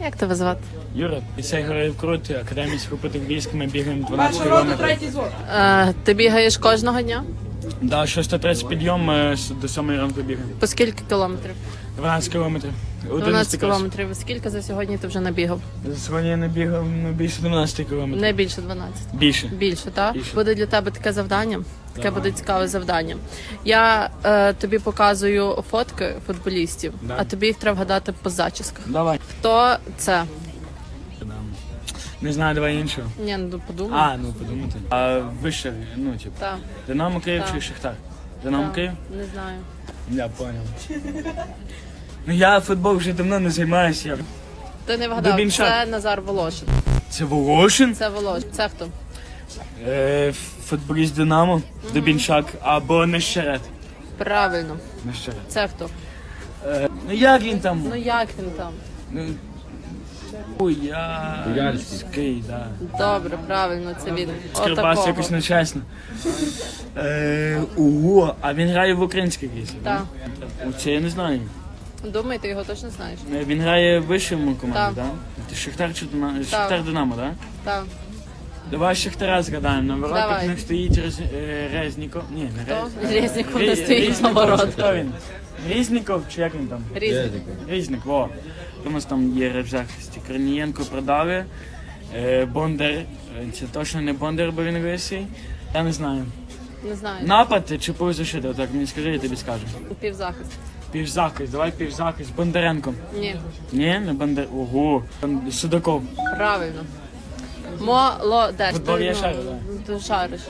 Як тебе звати? Юра, після це грає в круті, академії сухопутних військ, ми бігаємо 12 кілометрів. Е, ти бігаєш кожного дня? Да, 6.30 підйом, е, с- до 7 ранку бігаємо. По скільки кілометрів? 12 кілометрів. 12 кілометрів. Скільки за сьогодні ти вже набігав? Сьогодні я не бігав ну, більше 12 кілометрів. Не більше 12. Більше. Більше, так? Більше. Буде для тебе таке завдання. Таке Давай. буде цікаве завдання. Я е, тобі показую фотки футболістів, Да. а тобі їх треба вгадати по зачісках. Давай. Хто це? Не знаю, давай іншого. Ні, ну подумай. А, ну подумати. А вище, ну типу. Так, Динамо Київ Так. чи Шахтар? Динамо так, Київ? не знаю. Я понял. Ну я футбол вже давно не займаюся. Я- Ти не вгадав. Дубінчак. Це Назар Волошин. Це Волошин? Це Волошин. Це хто? Е, футболіст Динамо, Дубінчак або Нещерет. Правильно. Нещерет. Це хто? Е, ну як він там? Ну як він там? Ну, Буяльський, да. Добре, правильно, це він. Скрипач Отакого. якось нечесно. Е, ого, а він грає в українській війські? Так. Це я не знаю. Думай, ти його точно знаєш. Е, Він грає в вищому команді, Так. Ти Шахтар чи Динамо? Шахтар Динамо, так? Так. Давай Шахтара згадаємо. На воротах Давай. них стоїть Рез... е, Резніков. Ні, не Хто? Рез... Резніков Рі- не стоїть на Різніков, воротах. Хто він? Різніков чи як він там? Різник. Різник, во. Тому що там є в захисті. Корнієнко продали. Е, Бондар. е, Це точно не Бондар, бо він висій. Я не знаю. Не знаю. Напад чи позашити? Так мені скажи, я тобі скажу. Півзахист. Півзахист, давай півзахист. Бондаренко. Ні. Ні, не Бондар. Ого. Судаков. Правильно. Молодець. Футбол я шарю, Ти шариш.